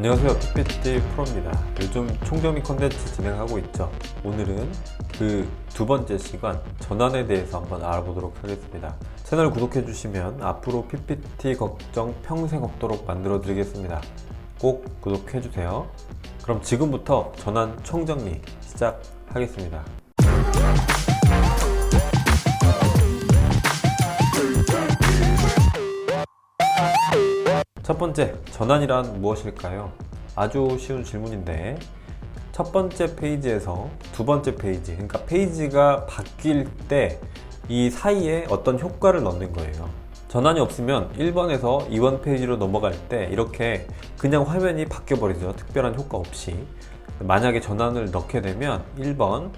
안녕하세요. PPT 프로입니다. 요즘 총정리 컨텐츠 진행하고 있죠. 오늘은 그 두 번째 시간 전환에 대해서 한번 알아보도록 하겠습니다. 채널 구독해 주시면 앞으로 PPT 걱정 평생 없도록 만들어 드리겠습니다. 꼭 구독해 주세요. 그럼 지금부터 전환 총정리 시작하겠습니다 첫 번째, 전환이란 무엇일까요? 아주 쉬운 질문인데, 첫 번째 페이지에서 두 번째 페이지, 그러니까 페이지가 바뀔 때 이 사이에 어떤 효과를 넣는 거예요. 전환이 없으면 1번에서 2번 페이지로 넘어갈 때 이렇게 그냥 화면이 바뀌어 버리죠. 특별한 효과 없이. 만약에 전환을 넣게 되면 1번,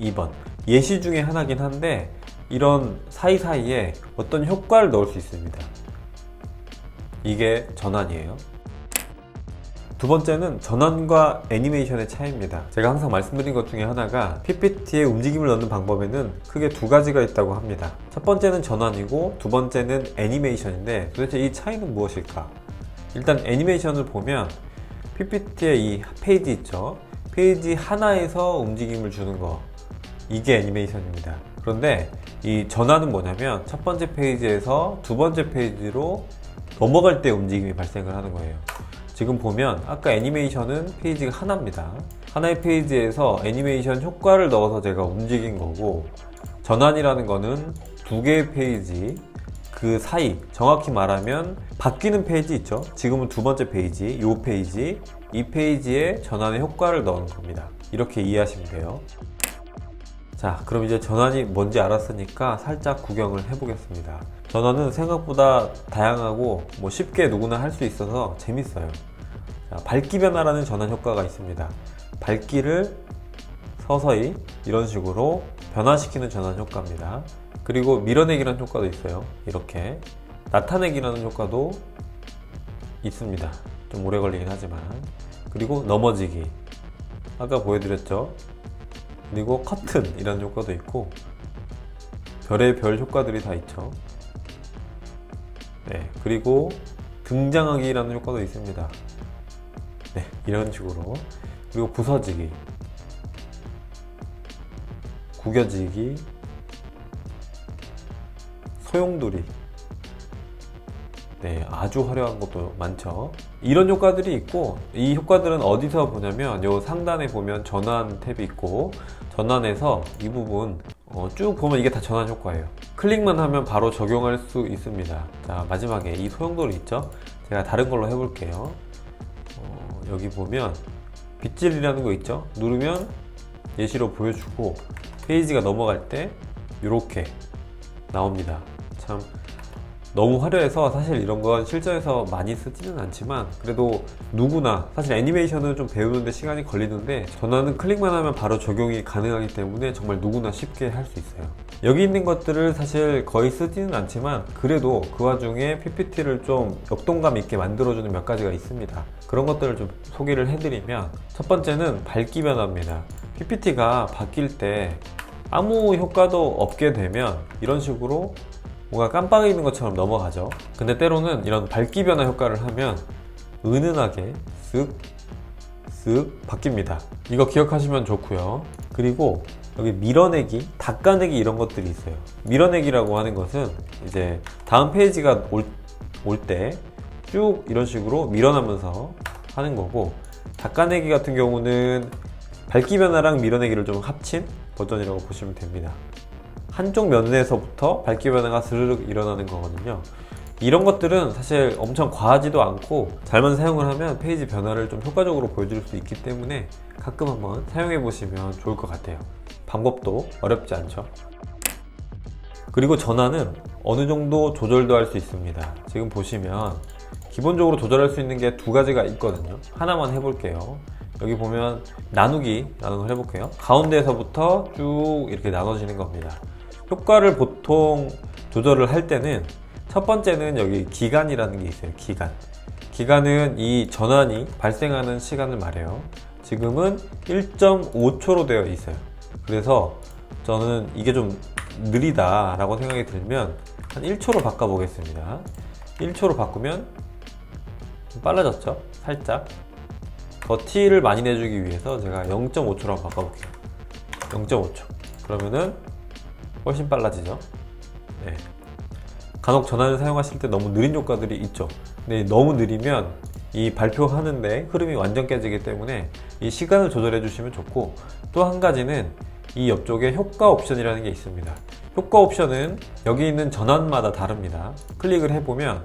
2번. 예시 중에 하나긴 한데 이런 사이사이에 어떤 효과를 넣을 수 있습니다. 이게 전환이에요. 두 번째는 전환과 애니메이션의 차이입니다. 제가 항상 말씀드린 것 중에 하나가 PPT에 움직임을 넣는 방법에는 크게 두 가지가 있다고 합니다. 첫 번째는 전환이고 두 번째는 애니메이션인데 도대체 이 차이는 무엇일까? 일단 애니메이션을 보면 PPT의 이 페이지 있죠. 페이지 하나에서 움직임을 주는 거. 이게 애니메이션입니다. 그런데 이 전환은 뭐냐면 첫 번째 페이지에서 두 번째 페이지로 넘어갈 때 움직임이 발생을 하는 거예요. 지금 보면 아까 애니메이션은 페이지가 하나입니다. 하나의 페이지에서 애니메이션 효과를 넣어서 제가 움직인 거고 전환이라는 거는 두 개의 페이지 그 사이 정확히 말하면 바뀌는 페이지 있죠. 지금은 두 번째 페이지, 이 페이지, 이 페이지에 전환의 효과를 넣은 겁니다. 이렇게 이해하시면 돼요. 자, 그럼 이제 전환이 뭔지 알았으니까 살짝 구경을 해보겠습니다. 전환은 생각보다 다양하고 뭐 쉽게 누구나 할 수 있어서 재밌어요. 자, 밝기 변화라는 전환 효과가 있습니다. 밝기를 서서히 이런 식으로 변화시키는 전환 효과입니다. 그리고 밀어내기라는 효과도 있어요. 이렇게 나타내기라는 효과도 있습니다. 좀 오래 걸리긴 하지만 그리고 넘어지기 아까 보여드렸죠. 그리고 커튼 이라는 효과도 있고 별의 별 효과들이 다 있죠. 네, 그리고 등장하기라는 효과도 있습니다. 네, 이런 식으로 그리고 부서지기, 구겨지기, 소용돌이. 네, 아주 화려한 것도 많죠. 이런 효과들이 있고, 이 효과들은 어디서 보냐면, 요 상단에 보면 전환 탭이 있고, 전환에서 이 부분 어, 쭉 보면 이게 다 전환 효과예요. 클릭만 하면 바로 적용할 수 있습니다. 자, 마지막에 이 소용돌이 있죠? 제가 다른 걸로 해볼게요. 어, 여기 보면 빗질이라는 거 있죠? 누르면 예시로 보여주고 페이지가 넘어갈 때 이렇게 나옵니다. 참 너무 화려해서 사실 이런 건 실전에서 많이 쓰지는 않지만 그래도 누구나 사실 애니메이션은 좀 배우는데 시간이 걸리는데 전화는 클릭만 하면 바로 적용이 가능하기 때문에 정말 누구나 쉽게 할 수 있어요. 여기 있는 것들을 사실 거의 쓰지는 않지만 그래도 그 와중에 PPT를 좀 역동감 있게 만들어주는 몇 가지가 있습니다. 그런 것들을 좀 소개를 해드리면 첫 번째는 밝기 변화입니다. PPT가 바뀔 때 아무 효과도 없게 되면 이런 식으로 뭔가 깜빡이는 것처럼 넘어가죠. 근데 때로는 이런 밝기 변화 효과를 하면 은은하게 쓱, 쓱 바뀝니다. 이거 기억하시면 좋고요. 그리고 여기 밀어내기, 닦아내기 이런 것들이 있어요. 밀어내기라고 하는 것은 이제 다음 페이지가 올 때 쭉 이런 식으로 밀어나면서 하는 거고 닦아내기 같은 경우는 밝기 변화랑 밀어내기를 좀 합친 버전이라고 보시면 됩니다. 한쪽 면에서부터 밝기 변화가 스르륵 일어나는 거거든요. 이런 것들은 사실 엄청 과하지도 않고 잘만 사용을 하면 페이지 변화를 좀 효과적으로 보여줄 수 있기 때문에 가끔 한번 사용해 보시면 좋을 것 같아요. 방법도 어렵지 않죠. 그리고 전환은 어느 정도 조절도 할 수 있습니다. 지금 보시면 기본적으로 조절할 수 있는 게 두 가지가 있거든요. 하나만 해볼게요. 여기 보면 나누기 나누는 걸 해볼게요. 가운데에서부터 쭉 이렇게 나눠지는 겁니다. 효과를 보통 조절을 할 때는 첫 번째는 여기 기간이라는 게 있어요. 기간. 기간은 이 전환이 발생하는 시간을 말해요. 지금은 1.5초로 되어 있어요. 그래서 저는 이게 좀 느리다라고 생각이 들면 한 1초로 바꿔보겠습니다. 1초로 바꾸면 좀 빨라졌죠? 살짝. 더 티를 많이 내주기 위해서 제가 0.5초로 한번 바꿔볼게요. 0.5초. 그러면은 훨씬 빨라지죠? 네. 간혹 전환을 사용하실 때 너무 느린 효과들이 있죠. 근데 너무 느리면 이 발표하는데 흐름이 완전 깨지기 때문에 이 시간을 조절해 주시면 좋고 또 한 가지는 이 옆쪽에 효과 옵션이라는 게 있습니다. 효과 옵션은 여기 있는 전환마다 다릅니다. 클릭을 해보면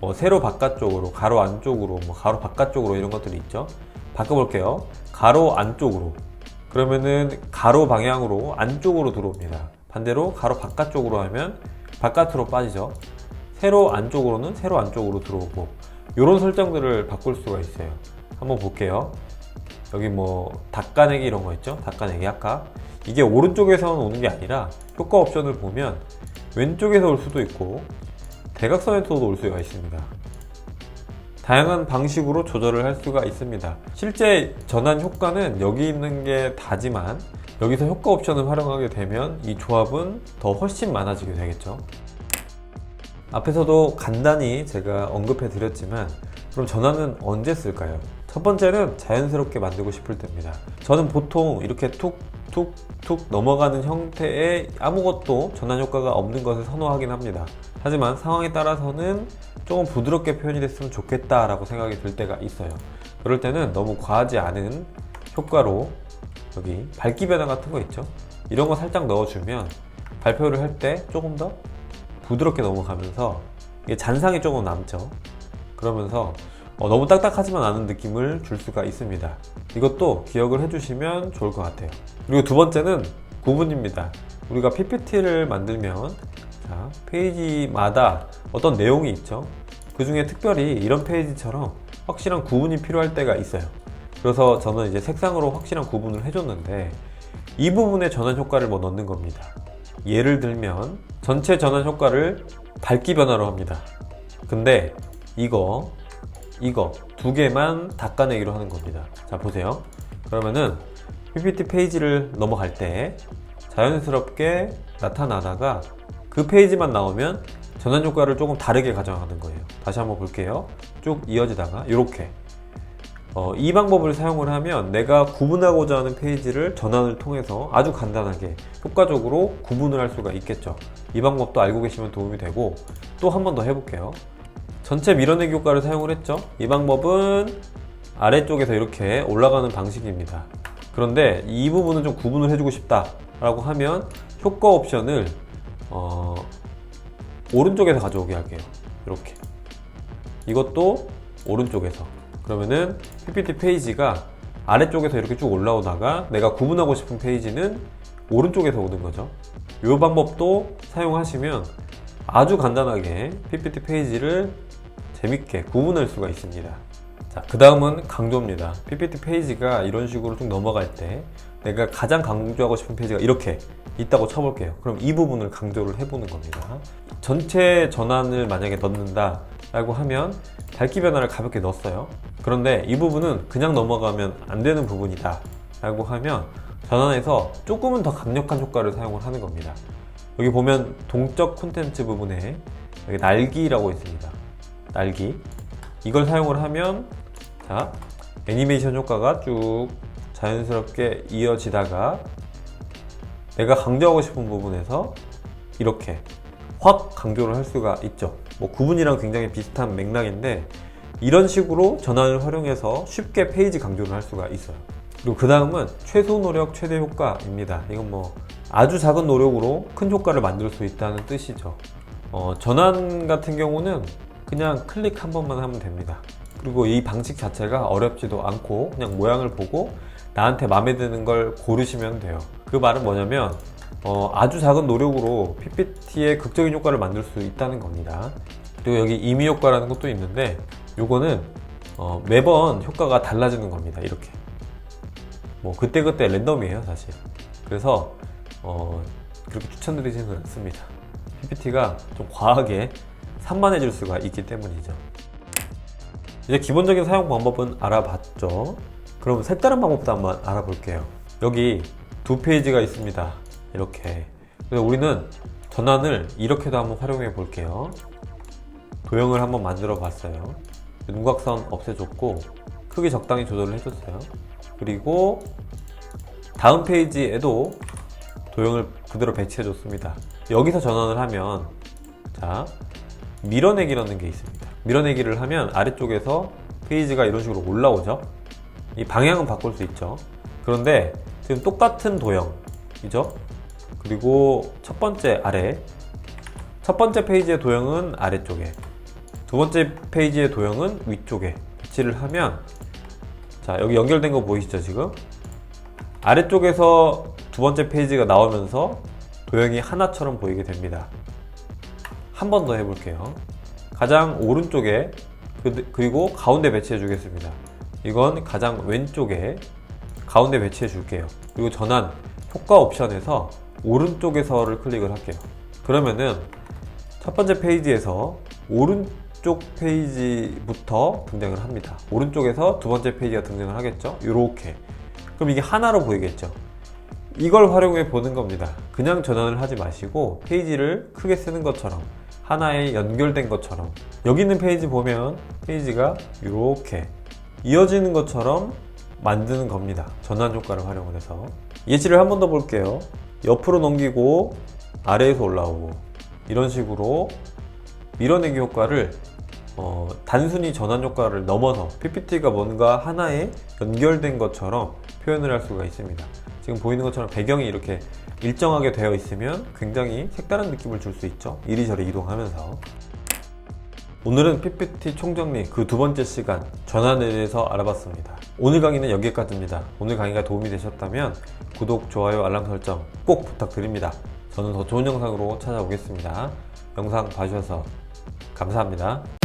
뭐 세로 바깥쪽으로, 가로 안쪽으로, 뭐 가로 바깥쪽으로 이런 것들이 있죠. 바꿔볼게요. 가로 안쪽으로. 그러면은 가로 방향으로 안쪽으로 들어옵니다. 반대로 가로 바깥쪽으로 하면 바깥으로 빠지죠. 세로 안쪽으로는 세로 안쪽으로 들어오고 이런 설정들을 바꿀 수가 있어요. 한번 볼게요. 여기 뭐 닦아내기 이런 거 있죠? 닦아내기 아까 이게 오른쪽에서는 오는 게 아니라 효과 옵션을 보면 왼쪽에서 올 수도 있고 대각선에서도 올 수가 있습니다. 다양한 방식으로 조절을 할 수가 있습니다. 실제 전환 효과는 여기 있는 게 다지만 여기서 효과 옵션을 활용하게 되면 이 조합은 더 훨씬 많아지게 되겠죠. 앞에서도 간단히 제가 언급해 드렸지만 그럼 전환은 언제 쓸까요? 첫 번째는 자연스럽게 만들고 싶을 때입니다. 저는 보통 이렇게 툭 툭 툭 넘어가는 형태의 아무것도 전환 효과가 없는 것을 선호하긴 합니다. 하지만 상황에 따라서는 조금 부드럽게 표현이 됐으면 좋겠다라고 생각이 들 때가 있어요. 그럴 때는 너무 과하지 않은 효과로 여기 밝기 변화 같은 거 있죠? 이런 거 살짝 넣어주면 발표를 할 때 조금 더 부드럽게 넘어가면서 잔상이 조금 남죠. 그러면서 어, 너무 딱딱하지만 않은 느낌을 줄 수가 있습니다. 이것도 기억을 해주시면 좋을 것 같아요. 그리고 두 번째는 구분입니다. 우리가 PPT를 만들면 자, 페이지마다 어떤 내용이 있죠. 그 중에 특별히 이런 페이지처럼 확실한 구분이 필요할 때가 있어요. 그래서 저는 이제 색상으로 확실한 구분을 해줬는데 이 부분에 전환 효과를 뭐 넣는 겁니다. 예를 들면 전체 전환 효과를 밝기 변화로 합니다. 근데 이거 이거 두 개만 닦아내기로 하는 겁니다. 자 보세요. 그러면은 PPT 페이지를 넘어갈 때 자연스럽게 나타나다가 그 페이지만 나오면 전환 효과를 조금 다르게 가져가는 거예요. 다시 한번 볼게요. 쭉 이어지다가 이렇게 어, 이 방법을 사용을 하면 내가 구분하고자 하는 페이지를 전환을 통해서 아주 간단하게 효과적으로 구분을 할 수가 있겠죠. 이 방법도 알고 계시면 도움이 되고 또 한 번 더 해볼게요. 전체 밀어내기 효과를 사용을 했죠. 이 방법은 아래쪽에서 이렇게 올라가는 방식입니다. 그런데 이 부분은 좀 구분을 해주고 싶다 라고 하면 효과 옵션을 어, 오른쪽에서 가져오게 할게요. 이렇게. 이것도 오른쪽에서. 그러면은 PPT 페이지가 아래쪽에서 이렇게 쭉 올라오다가 내가 구분하고 싶은 페이지는 오른쪽에서 오는 거죠. 이 방법도 사용하시면 아주 간단하게 PPT 페이지를 재밌게 구분할 수가 있습니다. 자, 그 다음은 강조입니다. PPT 페이지가 이런 식으로 쭉 넘어갈 때 내가 가장 강조하고 싶은 페이지가 이렇게 있다고 쳐볼게요. 그럼 이 부분을 강조를 해보는 겁니다. 전체 전환을 만약에 넣는다 라고 하면 밝기 변화를 가볍게 넣었어요. 그런데 이 부분은 그냥 넘어가면 안 되는 부분이다 라고 하면 전환해서 조금은 더 강력한 효과를 사용을 하는 겁니다. 여기 보면 동적 콘텐츠 부분에 여기 날기라고 있습니다. 날기. 이걸 사용을 하면 자 애니메이션 효과가 쭉 자연스럽게 이어지다가 내가 강조하고 싶은 부분에서 이렇게 확 강조를 할 수가 있죠. 뭐 구분이랑 굉장히 비슷한 맥락인데 이런 식으로 전환을 활용해서 쉽게 페이지 강조를 할 수가 있어요. 그리고 그 다음은 최소 노력 최대 효과입니다. 이건 뭐 아주 작은 노력으로 큰 효과를 만들 수 있다는 뜻이죠. 어, 전환 같은 경우는 그냥 클릭 한 번만 하면 됩니다. 그리고 이 방식 자체가 어렵지도 않고 그냥 모양을 보고 나한테 마음에 드는 걸 고르시면 돼요. 그 말은 뭐냐면 어, 아주 작은 노력으로 PPT의 극적인 효과를 만들 수 있다는 겁니다. 그리고 여기 임의 효과라는 것도 있는데 요거는 어, 매번 효과가 달라지는 겁니다. 이렇게 뭐 그때그때 랜덤이에요 사실. 그래서 어, 그렇게 추천드리지는 않습니다. PPT가 좀 과하게 산만해질 수가 있기 때문이죠. 이제 기본적인 사용 방법은 알아봤죠. 그럼 색다른 방법도 한번 알아볼게요. 여기 두 페이지가 있습니다. 이렇게. 그래서 우리는 전환을 이렇게도 한번 활용해 볼게요. 도형을 한번 만들어 봤어요. 윤곽선 없애줬고 크기 적당히 조절을 해줬어요. 그리고 다음 페이지에도 도형을 그대로 배치해 줬습니다. 여기서 전환을 하면 자 밀어내기라는 게 있습니다. 밀어내기를 하면 아래쪽에서 페이지가 이런 식으로 올라오죠. 이 방향은 바꿀 수 있죠. 그런데 지금 똑같은 도형이죠. 그리고 첫 번째 아래 첫 번째 페이지의 도형은 아래쪽에 두 번째 페이지의 도형은 위쪽에 배치를 하면 자 여기 연결된 거 보이시죠 지금 아래쪽에서 두 번째 페이지가 나오면서 도형이 하나처럼 보이게 됩니다 한 번 더 해볼게요 가장 오른쪽에 그- 그리고 가운데 배치해 주겠습니다 이건 가장 왼쪽에 가운데 배치해 줄게요 그리고 전환 효과 옵션에서 오른쪽에서를 클릭을 할게요 그러면은 첫 번째 페이지에서 오른쪽 페이지부터 등장을 합니다. 오른쪽에서 두 번째 페이지가 등장을 하겠죠? 이렇게. 그럼 이게 하나로 보이겠죠? 이걸 활용해 보는 겁니다. 그냥 전환을 하지 마시고 페이지를 크게 쓰는 것처럼 하나에 연결된 것처럼 여기 있는 페이지 보면 페이지가 이렇게 이어지는 것처럼 만드는 겁니다. 전환 효과를 활용을 해서 예시를 한 번 더 볼게요. 옆으로 넘기고 아래에서 올라오고 이런 식으로 밀어내기 효과를 어, 단순히 전환 효과를 넘어서 PPT가 뭔가 하나에 연결된 것처럼 표현을 할 수가 있습니다. 지금 보이는 것처럼 배경이 이렇게 일정하게 되어 있으면 굉장히 색다른 느낌을 줄 수 있죠. 이리저리 이동하면서. 오늘은 PPT 총정리 그 두 번째 시간 전환에 대해서 알아봤습니다. 오늘 강의는 여기까지입니다. 오늘 강의가 도움이 되셨다면 구독, 좋아요, 알람 설정 꼭 부탁드립니다. 저는 더 좋은 영상으로 찾아오겠습니다. 영상 봐주셔서 감사합니다.